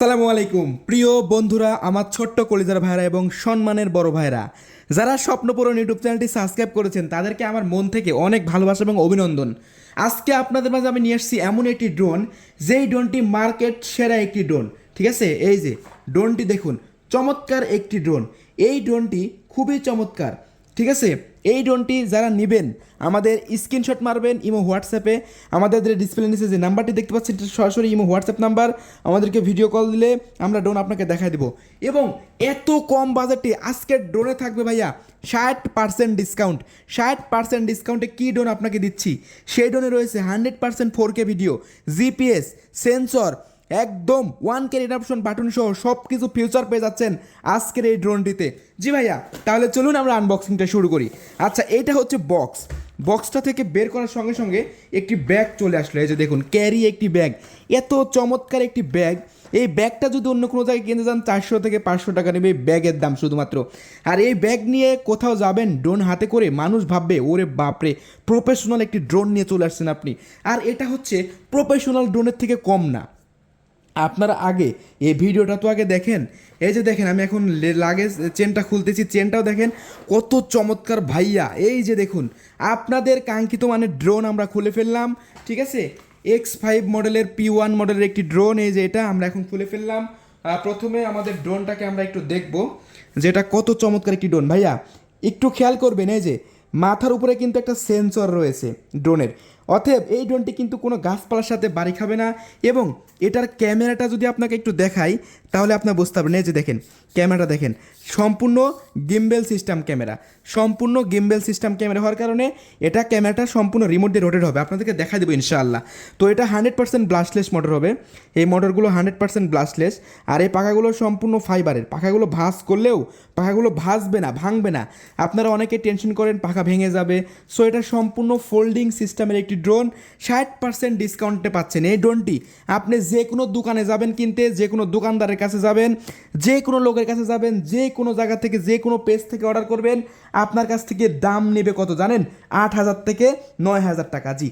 আসসালামু আলাইকুম। প্রিয় বন্ধুরা, আমার ছোট্ট কলিজার ভাইরা এবং সম্মানের বড় ভাইরা, যারা স্বপ্নপূরণ ইউটিউব চ্যানেলটি সাবস্ক্রাইব করেছেন, তাদেরকে আমার মন থেকে অনেক ভালোবাসা এবং অভিনন্দন। আজকে আপনাদের মাঝে আমি নিয়ে এসেছি এমন একটি ড্রোন, যেই ড্রোনটি মার্কেট সেরা একটি ড্রোন, ঠিক আছে? এই যে, ড্রোনটি দেখুন, চমৎকার একটি ড্রোন। এই ড্রোনটি খুবই চমৎকার, ঠিক আছে? এই ড্রোনটি যারা নেবেন, আমাদের স্ক্রিনশট মারবেন ইমো হোয়াটসঅ্যাপে আমাদের যে ডিসপ্লে নিচে যে নাম্বারটি দেখতে পাচ্ছেন, এটা সরাসরি ইমো হোয়াটসঅ্যাপ নাম্বার। আমাদেরকে ভিডিও কল দিলে আমরা ড্রোন আপনাকে দেখাই দেবো। এবং এত কম বাজেটে আজকের ড্রোনে থাকবে ভাইয়া ষাট পার্সেন্ট ডিসকাউন্ট ষাট পার্সেন্ট ডিসকাউন্টে কী ড্রোন আপনাকে দিচ্ছি? সেই ড্রোনে রয়েছে hundred percent four K video GPS sensor একদম ওয়ান কে রিডাপশন বাটন সহ সব কিছু ফিউচার পেয়ে যাচ্ছেন আজকের এই ড্রোনটিতে জি ভাইয়া, তাহলে চলুন আমরা আনবক্সিংটা শুরু করি। আচ্ছা এইটা হচ্ছে বক্স বক্সটা থেকে বের করার সঙ্গে সঙ্গে একটি ব্যাগ চলে আসলো। এই যে দেখুন ক্যারি একটি ব্যাগ এত চমৎকার একটি ব্যাগ এই ব্যাগটা যদি অন্য কোনো জায়গায় কিনতে যান, চারশো থেকে পাঁচশো টাকা নেবে ব্যাগের দাম শুধুমাত্র। আর এই ব্যাগ নিয়ে কোথাও যাবেন ড্রোন হাতে করে মানুষ ভাববে, ওরে বাপরে প্রফেশনাল একটি ড্রোন নিয়ে চলে আসছেন আপনি। আর এটা হচ্ছে প্রফেশনাল ড্রোনের থেকে কম না। আপনারা আগে, এই ভিডিওটা তো আগে দেখেন। এই যে দেখেন, আমি এখন লাগেজ, চেনটা খুলতেছি, চেনটাও দেখেন, কত চমৎকার ভাইয়া। এই যে দেখুন, আপনাদের কাঙ্ক্ষিত মানে ড্রোন আমরা খুলে ফেললাম, ঠিক আছে? এক্স ফাইভ মডেলের পি ওয়ান মডেলের একটি ড্রোন এই যে এটা আমরা এখন খুলে ফেললাম। প্রথমে আমাদের ড্রোনটাকে আমরা একটু দেখব যেটা কত চমৎকার একটি ড্রোন ভাইয়া, একটু খেয়াল করবেন, এই যে মাথার উপরে কিন্তু একটা সেন্সর রয়েছে ড্রোনের অতএব এই ড্রোনটি কিন্তু কোনো গাছপালার সাথে বাড়ি খাবে না এবং এটার ক্যামেরাটা যদি আপনাকে একটু দেখাই, তাহলে আপনার বুঝতে পারবেন। এই যে দেখেন, ক্যামেরাটা দেখেন। সম্পূর্ণ গিম্বেল সিস্টেম ক্যামেরা। সম্পূর্ণ গিম্বেল সিস্টেম ক্যামেরা হওয়ার কারণে এটা ক্যামেরাটা সম্পূর্ণ রিমোট দিয়ে রোটেট হবে। আপনাদেরকে দেখা দেবো ইনশাআল্লাহ। তো এটা হান্ড্রেড পার্সেন্ট ব্লাস্টলেস মোটর হবে। এই মোটরগুলো হান্ড্রেড পার্সেন্ট ব্লাস্টলেস আর এই পাখাগুলো সম্পূর্ণ ফাইবারের পাখাগুলো ভাঁজ করলেও পাখাগুলো ভাসবে না, ভাঙবে না। আপনারা অনেকে টেনশন করেন, পাখা ভেঙে যাবে। সো এটা সম্পূর্ণ ফোল্ডিং সিস্টেমের একটি ড্রোন ষাট পার্সেন্ট ডিসকাউন্টে পাচ্ছেন। এই ড্রোনটি আপনি যে কোনো দোকানে যাবেন কিনতে, যে কোনো দোকানদারের কাছে যাবেন, যে কোনো লোকের কাছে যাবেন, যে কোনো জায়গা থেকে, যে কোনো পেজ থেকে অর্ডার করবেন, আপনার কাছ থেকে দাম নেবে কত জানেন? আট হাজার থেকে নয় হাজার টাকা। জি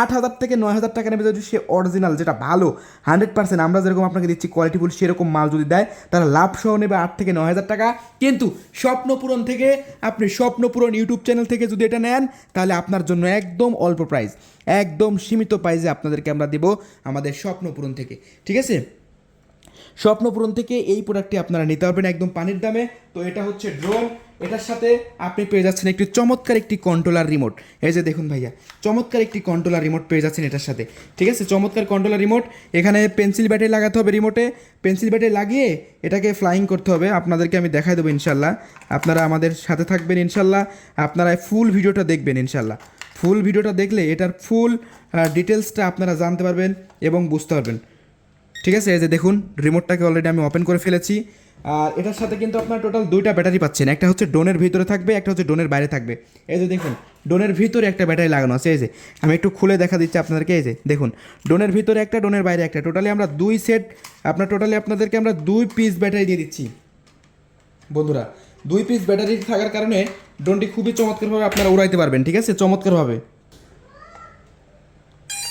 আট হাজার থেকে নয় হাজার টাকা নেবে যদি সে অরিজিনাল যেটা ভালো হান্ড্রেড পার্সেন্ট আমরা যেরকম আপনাকে দিচ্ছি কোয়ালিটিফুল সেরকম মাল যদি দেয় তাহলে লাভ সহ নেবে আট থেকে নয় হাজার টাকা। কিন্তু স্বপ্নপূরণ থেকে, আপনি স্বপ্নপূরণ ইউটিউব চ্যানেল থেকে যদি এটা নেন, তাহলে আপনার জন্য একদম অল্প প্রাইস একদম সীমিত প্রাইসে আপনাদেরকে আমরা দেব আমাদের স্বপ্নপূরণ থেকে। ঠিক আছে? স্বপ্নপূরণ থেকে এই প্রোডাক্টটি আপনারা নিতে পারবেন একদম পানির দামে। তো এটা হচ্ছে ড্রোন এটার সাথে আপনি পেয়ে যাচ্ছেন একটি চমৎকার একটি কন্ট্রোলার রিমোট এই যে দেখুন ভাইয়া, চমৎকার একটি কন্ট্রোলার রিমোট পেয়ে যাচ্ছেন এটার সাথে। ঠিক আছে? চমৎকার কন্ট্রোলার রিমোট এখানে পেন্সিল ব্যাটারি লাগাতে হবে রিমোটে পেন্সিল ব্যাটারি লাগিয়ে এটাকে ফ্লাইং করতে হবে। আপনাদেরকে আমি দেখাই দেবো ইনশাল্লাহ। আপনারা আমাদের সাথে থাকবেন ইনশাল্লাহ। আপনারা ফুল ভিডিওটা দেখবেন ইনশাল্লাহ। ফুল ভিডিওটা দেখলে এটার ফুল ডিটেলসটা আপনারা জানতে পারবেন এবং বুঝতে পারবেন। ঠিক আছে? এই যে দেখুন রিমোটটাকে অলরেডি আমি ওপেন করে ফেলেছি। আর এটার সাথে কিন্তু আপনার টোটাল দুইটা ব্যাটারি পাচ্ছেন। একটা হচ্ছে ডোনের ভিতরে থাকবে, একটা হচ্ছে ডোনের বাইরে থাকবে। এই যে দেখুন ডোনের ভিতরে একটা ব্যাটারি লাগানো আছে, এই যে। আমি একটু খুলে দেখা দিচ্ছি আপনাদেরকে, এই যে, দেখুন। ডোনের ভিতরে একটা ডোনের বাইরে একটা। টোটালি আমরা দুই সেট আপনার টোটালি আপনাদেরকে আমরা দুই পিস ব্যাটারি দিয়ে দিচ্ছি। বন্ধুরা, দুই পিস ব্যাটারি থাকার কারণে ড্রোনটি খুবই চমৎকারভাবে আপনারা উড়াইতে পারবেন, ঠিক আছে? চমৎকারভাবে।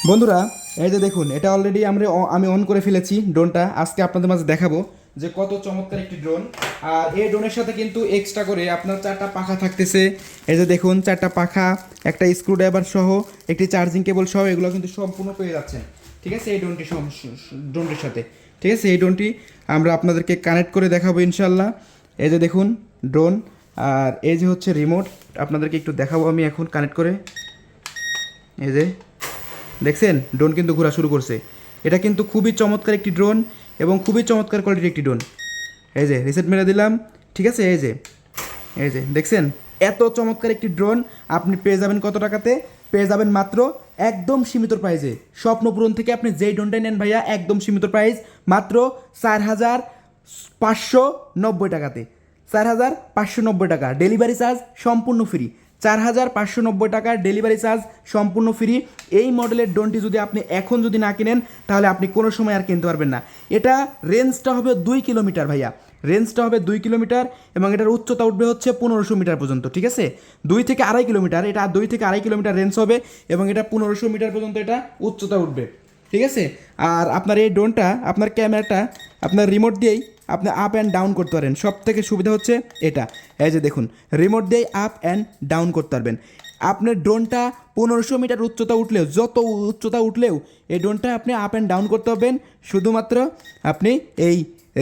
বন্ধুরা, এই যে দেখুন, এটা অলরেডি আমরা আমি অন করে ফেলেছি ড্রোনটা। আজকে আপনাদের মাঝে দেখাবো। যে কত চমৎকার একটি ড্রোন আর এই ড্রোনের সাথে কিন্তু এক্সট্রা করে আপনার চারটা পাখা থাকতেছে। এই যে দেখুন, চারটা পাখা, একটা স্ক্রুড্রাইভার সহ, একটি চার্জিং কেবল সহ, এগুলো কিন্তু সম্পূর্ণ পেয়ে যাচ্ছেন। ঠিক আছে? এই ড্রোনটি ড্রোনটির সাথে। ঠিক আছে? এই ড্রোনটি আমরা আপনাদেরকে কানেক্ট করে দেখাবো ইনশাল্লাহ এই যে দেখুন ড্রোন আর এই যে হচ্ছে রিমোট আপনাদেরকে একটু দেখাবো আমি এখন কানেক্ট করে। এই যে, দেখছেন? ড্রোন কিন্তু ঘোরা শুরু করছে। এটা কিন্তু খুবই চমৎকার একটি ড্রোন এবং খুবই চমৎকার কোয়ালিটির একটি ড্রোন এই যে রিসেট মেরে দিলাম। ঠিক আছে? এই যে এই যে, দেখছেন? এত চমৎকার একটি ড্রোন আপনি পেয়ে যাবেন কত টাকাতে? পেয়ে যাবেন মাত্র একদম সীমিত প্রাইজে স্বপ্নপূরণ থেকে আপনি যেই ড্রোনটাই নেন ভাইয়া, একদম সীমিত প্রাইস মাত্র চার হাজার পাঁচশো নব্বই টাকাতে। চার হাজার পাঁচশো নব্বই টাকা। ডেলিভারি চার্জ সম্পূর্ণ ফ্রি চার হাজার পাঁচশো নব্বই টাকার ডেলিভারি চার্জ সম্পূর্ণ ফ্রি। এই মডেলের ড্রোনটি যদি আপনি এখন যদি না কিনেন, তাহলে আপনি কোনো সময় আর কিনতে পারবেন না। এটা রেঞ্জটা হবে দুই কিলোমিটার ভাইয়া। রেঞ্জটা হবে দুই কিলোমিটার এবং এটার উচ্চতা উঠবে হচ্ছে পনেরোশো মিটার পর্যন্ত, ঠিক আছে? দুই থেকে আড়াই কিলোমিটার, এটা দুই থেকে আড়াই কিলোমিটার রেঞ্জ হবে এবং এটা পনেরোশো মিটার পর্যন্ত এটা উচ্চতা উঠবে, ঠিক আছে? আর আপনার এই ড্রোনটা, আপনার ক্যামেরাটা আপনার রিমোট দিয়েই আপনি আপ অ্যান্ড ডাউন করতে পারেন। সব থেকে সুবিধা হচ্ছে এটা। এই যে দেখুন রিমোট দিয়েই আপ অ্যান্ড ডাউন করতে পারবেন। আপনার ড্রোনটা পনেরোশো মিটার উচ্চতা উঠলেও, যত উচ্চতা উঠলেও, এই ড্রোনটা আপনি আপ অ্যান্ড ডাউন করতে পারবেন। শুধুমাত্র আপনি এই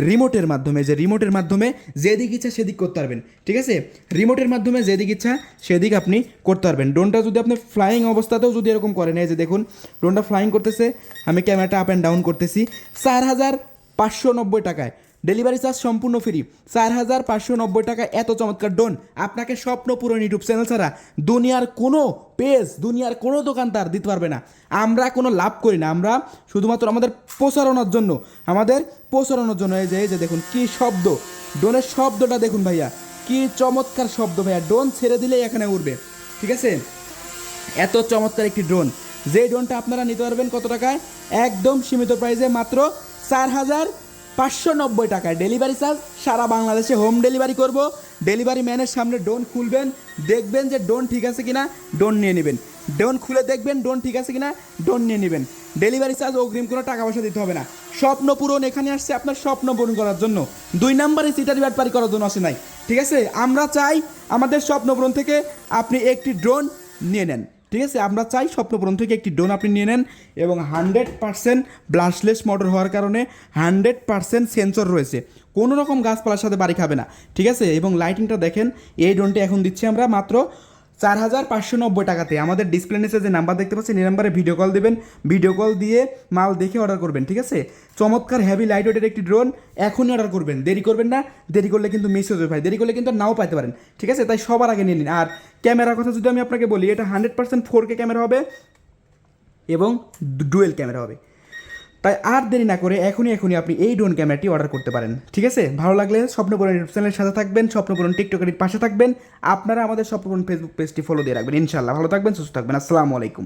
রিমোটের মাধ্যমে, যে রিমোটের মাধ্যমে যেদিক ইচ্ছা সেদিক করতে পারবেন। ঠিক আছে? রিমোটের মাধ্যমে যেদিক ইচ্ছা সেদিক আপনি করতে পারবেন। ড্রোনটা যদি আপনি ফ্লাইং অবস্থাতেও যদি এরকম করেন, এই যে দেখুন ড্রোনটা ফ্লাইং করতেছে, আমি ক্যামেরাটা আপ অ্যান্ড ডাউন করতেছি। চার হাজার পাঁচশো নব্বই টাকায়। ডেলিভারি চার্জ সম্পূর্ণ ফ্রি চার হাজার পাঁচশো নব্বই টাকা এত চমৎকার ডোন আপনাকে স্বপ্ন পূরণ ইউটিউব চ্যানেল ছাড়া দুনিয়ার কোনো পেজ দুনিয়ার কোনো দোকানদার দিতে পারবে না। আমরা কোনো লাভ করি না। আমরা শুধুমাত্র আমাদের প্রচারণার জন্য, আমাদের প্রচারণার জন্য এই যে এই যে দেখুন কি শব্দ। ডোনের শব্দটা দেখুন ভাইয়া। কি চমৎকার শব্দ ভাইয়া। ডোন ছেড়ে দিলেই এখানে উঠবে। ঠিক আছে? এত চমৎকার একটি ড্রোন যে ড্রোনটা আপনারা নিতে পারবেন কত টাকায়? একদম সীমিত প্রাইসে মাত্র চার হাজার পাঁচশো নব্বই টাকায় ডেলিভারি চার্জ। সারা বাংলাদেশে হোম ডেলিভারি করব। ডেলিভারি ম্যানের সামনে ড্রোন খুলবেন। দেখবেন যে ড্রোন ঠিক আছে কিনা ড্রোন নিয়ে নেবেন। ড্রোন খুলে দেখবেন ড্রোন ঠিক আছে কিনা ড্রোন নিয়ে নেবেন। ডেলিভারি চার্জ অগ্রিম কোনো টাকা পয়সা দিতে হবে না। স্বপ্ন পূরণ এখানে আসছে আপনার স্বপ্ন পূরণ করার জন্য। দুই নম্বরে সিটারি ব্যাটপারি করার জন্য আসে নাই। ঠিক আছে? আমরা চাই আমাদের স্বপ্ন পূরণ থেকে আপনি একটি ড্রোন নিয়ে নেন। ঠিক আছে, আমরা চাই স্বপ্নপূরণ থেকে একটি ড্রোন আপনি নিয়ে নেন এবং হান্ড্রেড পার্সেন্ট ব্লাশলেস মোটর হওয়ার কারণে হান্ড্রেড পার্সেন্ট সেন্সর রয়েছে। কোনো রকম গাছপালার সাথে বাড়ি খাবে না, ঠিক আছে? এবং লাইটিংটা দেখেন, এই ড্রোনটি এখন দিচ্ছি আমরা মাত্র চার হাজার পাঁচশো নব্বই টাকাতে। আমাদের ডিসপ্লে নিচে যে নাম্বার দেখতে পাচ্ছেন, এই নাম্বারে ভিডিও কল দেবেন। ভিডিও কল দিয়ে মাল দেখে অর্ডার করবেন, ঠিক আছে? চমৎকার হ্যাভি লাইট ওয়েটের একটি ড্রোন এখনই অর্ডার করবেন। দেরি করবেন না, দেরি করলে কিন্তু মিস হয়ে যাবে দেরি করলে কিন্তু নাও পাইতে পারেন, ঠিক আছে? তাই সবার আগে নিয়ে নিন। আর ক্যামেরার কথা যদি আমি আপনাকে বলি, এটা hundred percent four K camera হবে এবং ডুয়েল ক্যামেরা হবে। তাই আর দেরি না করে এখনই এখনই আপনি এই ড্রোন ক্যামেরাটি অর্ডার করতে পারেন। ঠিক আছে? ভালো লাগলে স্বপ্নপূরণ চ্যানেলের সাথে থাকবেন, স্বপ্নপূরণ টিকটকারির পাশে থাকবেন। আপনারা আমাদের স্বপ্নপূরণ ফেসবুক পেজটি ফলো দিয়ে রাখবেন। ইনশাল্লাহ ভালো থাকবেন, সুস্থ থাকবেন। আসসালামু আলাইকুম।